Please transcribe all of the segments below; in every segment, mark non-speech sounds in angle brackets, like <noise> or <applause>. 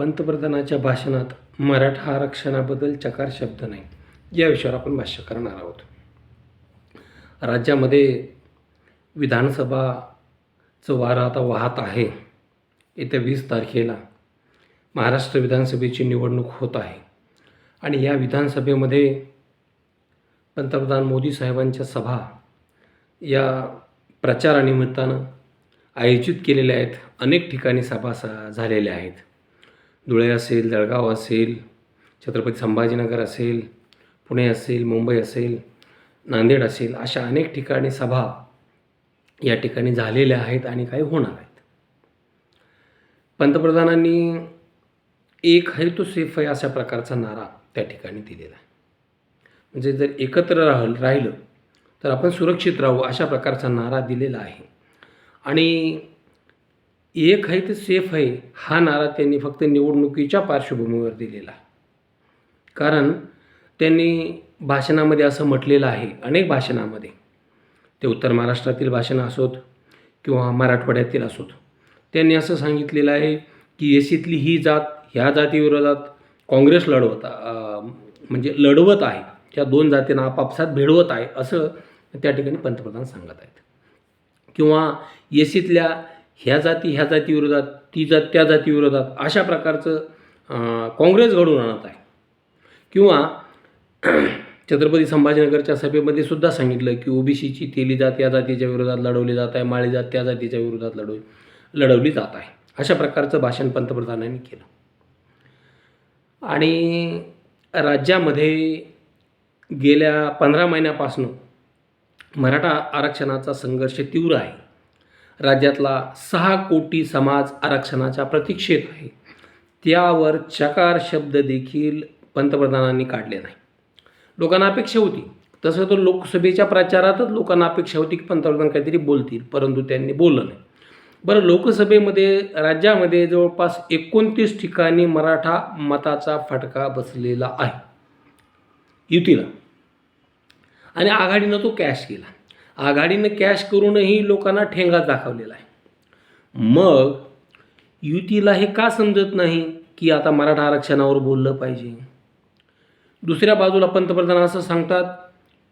पंतप्रधानाच्या भाषणात मराठा आरक्षणाबद्दल चकार शब्द नाही. या विषयावर आपण भाष्य करणार आहोत. राज्यामध्ये विधानसभाचं वारं आता वाहत आहे. येत्या वीस तारखेला महाराष्ट्र विधानसभेची निवडणूक होत आहे. आणि या विधानसभेमध्ये पंतप्रधान मोदी साहेबांच्या सभा या प्रचारानिमित्तानं आयोजित केलेल्या आहेत. अनेक ठिकाणी सभा सा झालेल्या आहेत. धुळे असेल जळगाव असेल छत्रपती संभाजीनगर असेल पुणे असेल मुंबई असेल नांदेड असेल अशा अनेक ठिकाणी सभा या ठिकाणी झालेल्या आहेत आणि काही होणार आहेत. पंतप्रधानांनी एक आहे तो सेफ आहे अशा प्रकारचा नारा त्या ठिकाणी दिलेला आहे. म्हणजे जर एकत्र राह राहिलं तर आपण सुरक्षित राहू अशा प्रकारचा नारा दिलेला आहे. आणि एक आहे ते सेफ आहे. हा नारा त्यांनी फक्त निवडणुकीच्या पार्श्वभूमीवर दिलेला. कारण त्यांनी भाषणामध्ये असं म्हटलेलं आहे अनेक भाषणामध्ये. ते उत्तर महाराष्ट्रातील भाषणं असोत किंवा मराठवाड्यातील असोत. त्यांनी असं सांगितलेलं आहे की एसीतली ही जात ह्या जातीविरोधात काँग्रेस लढवत म्हणजे लढवत आहे. त्या दोन जातींना आपापसात भिडवत आहे असं त्या ठिकाणी पंतप्रधान सांगत आहेत. किंवा एसीतल्या ह्या जाती ह्या जातीविरोधात ती जात त्या जातीविरोधात अशा प्रकारचं काँग्रेस घडून आणत आहे. किंवा <clears throat> छत्रपती संभाजीनगरच्या सभेमध्ये सुद्धा सांगितलं की ओबीसीची तेली जात या जातीच्या विरोधात लढवली जात आहे माळी जात त्या जातीच्या विरोधात लढव लढवली जात आहे. अशा प्रकारचं भाषण पंतप्रधानांनी केलं. आणि राज्यामध्ये गेल्या पंधरा महिन्यापासून मराठा आरक्षणाचा संघर्ष तीव्र आहे. राज्यातला सहा कोटी समाज आरक्षणाच्या प्रतीक्षेत आहे. त्यावर चकार शब्द देखील पंतप्रधानांनी काढले नाही. लोकांना अपेक्षा होती. तसं तर लोकसभेच्या प्रचारातच लोकांना अपेक्षा होती की पंतप्रधान काहीतरी बोलतील परंतु त्यांनी बोललं नाही. बरं लोकसभेमध्ये राज्यामध्ये जवळपास एकोणतीस ठिकाणी मराठा मताचा फटका बसलेला आहे. युतीला. आणि आघाडीनं तो कॅश केला. आघाडीनं कॅश करूनही लोकांना ठेंगाच दाखवलेला आहे. मग युतीला हे का समजत नाही की आता मराठा आरक्षणावर बोललं पाहिजे? दुसऱ्या बाजूला पंतप्रधान असं सांगतात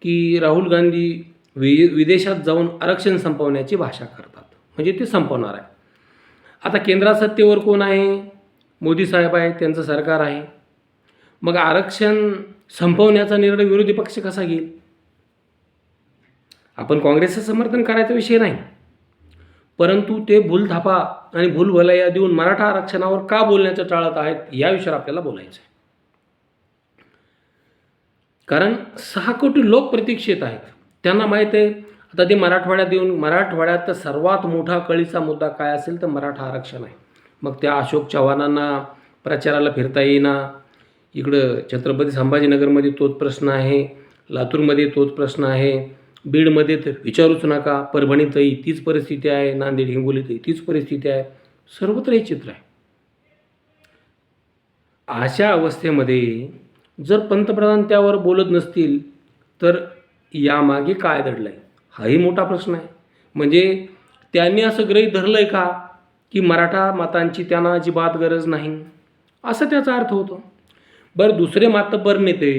की राहुल गांधी वि विदेशात जाऊन आरक्षण संपवण्याची भाषा करतात. म्हणजे ते संपवणार आहे. आता केंद्रात सत्तेवर कोण आहे? मोदी साहेब आहे त्यांचं सरकार आहे. मग आरक्षण संपवण्याचा निर्णय विरोधी पक्ष कसा घेईल? आपण काँग्रेसचं समर्थन करायचा विषय नाही. परंतु ते भूलथापा आणि भूलभलया देऊन मराठा आरक्षणावर का बोलण्याचं टाळत आहेत या विषयावर आपल्याला बोलायचं आहे कारण सहा कोटी लोक प्रतीक्षेत आहेत. त्यांना माहीत आहे आता ते मराठवाड्यात येऊन मराठवाड्यात सर्वात मोठा कळीचा मुद्दा काय असेल तर मराठा आरक्षण आहे. मग त्या अशोक चव्हाणांना प्रचाराला फिरता येईना. इकडं छत्रपती संभाजीनगरमध्ये तोच प्रश्न आहे लातूरमध्ये तोच प्रश्न आहे. बीडमध्ये तर विचारूच नका परभणीतही तीच परिस्थिती आहे नांदेड हिंगोलीतही तीच परिस्थिती आहे. सर्वत्र हे चित्र आहे. अशा अवस्थेमध्ये जर पंतप्रधान त्यावर बोलत नसतील तर यामागे काय दडलं आहे हाही मोठा प्रश्न आहे. म्हणजे त्यांनी असं ग्रही धरलं आहे का? की मराठा मातांची त्यांना अजिबात गरज नाही. असं त्याचा अर्थ होतो. बरं दुसरे मातब्बर नेते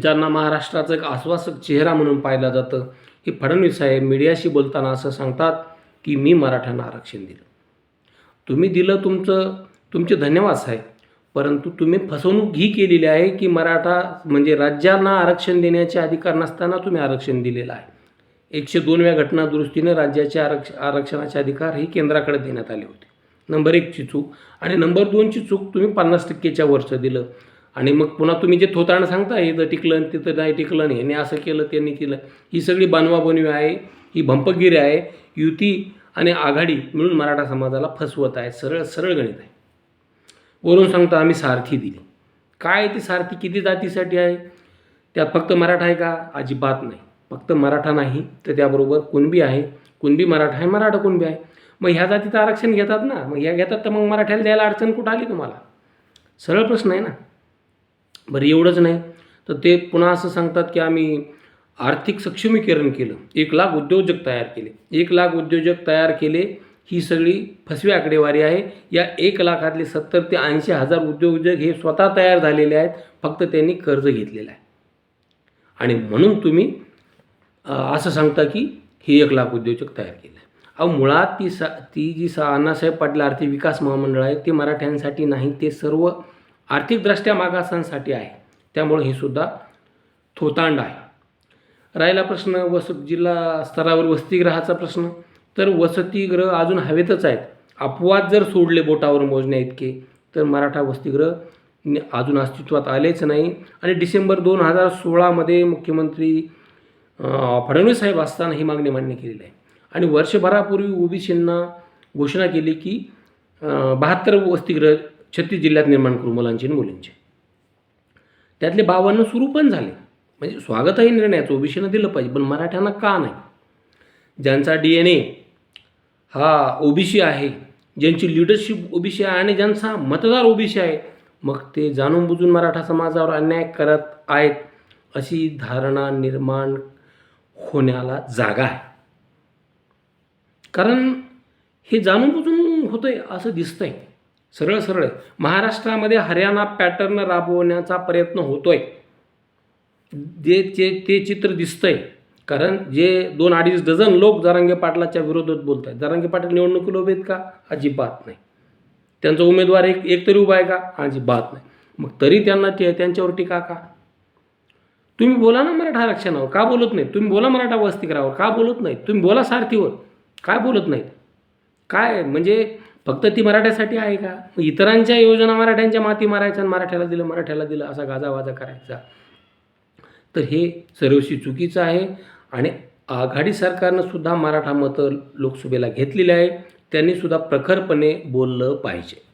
ज्यांना महाराष्ट्राचं एक आश्वासक चेहरा म्हणून पाहिलं जातं हे फडणवीस साहेब मीडियाशी बोलताना असं सांगतात की मी मराठ्यांना आरक्षण दिलं. तुम्ही दिलं तुमचं तुमचे धन्यवाद साहेब परंतु तुम्ही फसवणूक ही केलेली आहे की मराठा म्हणजे राज्यांना आरक्षण देण्याचे अधिकार नसताना तुम्ही आरक्षण दिलेलं आहे. एकशे दोनव्या घटना दुरुस्तीने राज्याचे आरक्ष आरक्षणाचे अधिकार हे केंद्राकडे देण्यात आले होते. नंबर एकची चूक आणि नंबर दोनची चूक तुम्ही पन्नास टक्केच्या वरचं दिलं. आणि मग पुन्हा तुम्ही जे थोताणं सांगता इथं टिकलं आणि तिथं नाही टिकलं ह्याने असं केलं त्यांनी केलं ही सगळी बनवाबनवी आहे ही भंपगिरी आहे युती आणि आघाडी मिळून मराठा समाजाला फसवत आहे सरळ सरळ गणित आहे. वरून सांगता आम्ही सारथी दिली. काय ती सारथी किती जातीसाठी आहे? त्यात फक्त मराठा आहे का? अजिबात नाही. फक्त मराठा नाही तर त्याबरोबर कुणबी आहे. कुणबी मराठा आहे मराठा कुणबी आहे. मग ह्या जातीचं आरक्षण घेतात ना मग ह्या घेतात तर मग मराठ्याला द्यायला अडचण कुठं आली तुम्हाला? सरळ प्रश्न आहे ना. बरं एवढंच नाही. तर ते पुन्हा असं सांगतात की आम्ही आर्थिक सक्षमीकरण केलं. एक लाख उद्योजक तयार केले. एक लाख उद्योजक तयार केले ही सगळी फसवी आकडेवारी आहे. या एक लाखातले सत्तर ते ऐंशी हजार उद्योजक हे स्वतः तयार झालेले आहेत फक्त त्यांनी कर्ज घेतलेलं आहे. आणि म्हणून तुम्ही असं सांगता की हे एक लाख उद्योजक तयार केले आहे. अहो मुळात ती सा ती जी सा अण्णासाहेब पाटील आर्थिक विकास महामंडळ आहे ते मराठ्यांसाठी नाही ते सर्व आर्थिकदृष्ट्या मागासांसाठी आहे. त्यामुळे हे सुद्धा थोतांड आहे. राहिला प्रश्न वस जिल्हा स्तरावर वसतिगृहाचा प्रश्न. तर वसतिगृह अजून हवेतच आहेत. अपवाद जर सोडले बोटावर मोजण्या इतके तर मराठा वसतिगृह अजून अस्तित्वात आलेच नाही. आणि डिसेंबर दोन हजार सोळामध्ये मुख्यमंत्री फडणवीसाहेब फडणवीस साहेब असताना ही मागणी मान्य केलेली आहे. आणि वर्षभरापूर्वी ओबीसींना घोषणा केली की बहात्तर वसतिगृह छत्तीस जिल्ह्यात निर्माण करू मुलांची आणि मुलींची. त्यातले बावन्न सुरू पण झाले. म्हणजे स्वागतही निर्णयाचं ओबीसीनं दिलं पाहिजे पण मराठ्यांना का नाही? ज्यांचा डी एन ए हा ओबीसी आहे ज्यांची लिडरशिप ओबीसी आहे आणि ज्यांचा मतदार ओबीसी आहे मग ते जाणून बुजून मराठा समाजावर अन्याय करत आहेत अशी धारणा निर्माण होण्याला जागा आहे. कारण हे जाणून बुजून होतंय असं दिसतंय. सरळ सरळ. महाराष्ट्रामध्ये हरियाणा पॅटर्न राबवण्याचा प्रयत्न होतोय. जे ते ते चित्र दिसतंय. कारण जे दोन अडीच डझन लोक जरांगे पाटलाच्या विरोधात बोलत आहेत जरांगे पाटील निवडणुकीला उभे आहेत का? अजिबात नाही. त्यांचा उमेदवार एक एकतरी उभा आहे का? अजिबात नाही. मग तरी त्यांना ते त्यांच्यावर टीका का? तुम्ही बोला ना मराठा आरक्षणावर. का बोलत नाही तुम्ही बोला मराठा वसतिगृहावर. का बोलत नाही तुम्ही बोला सारथीवर. काय बोलत नाहीत? काय? म्हणजे फक्त ती मराठ्यासाठी आहे का? इतरांच्या योजना मराठ्यांच्या माती मारायच्या आणि मराठ्याला दिलं मराठ्याला दिलं असा गाजावाजा करायचा. तर हे सर्वशी चुकीचं आहे आणि आघाडी सरकारनं सुद्धा मराठा मतं लोकसभेला घेतलेली आहे. त्यांनीसुद्धा प्रखरपणे बोललं पाहिजे.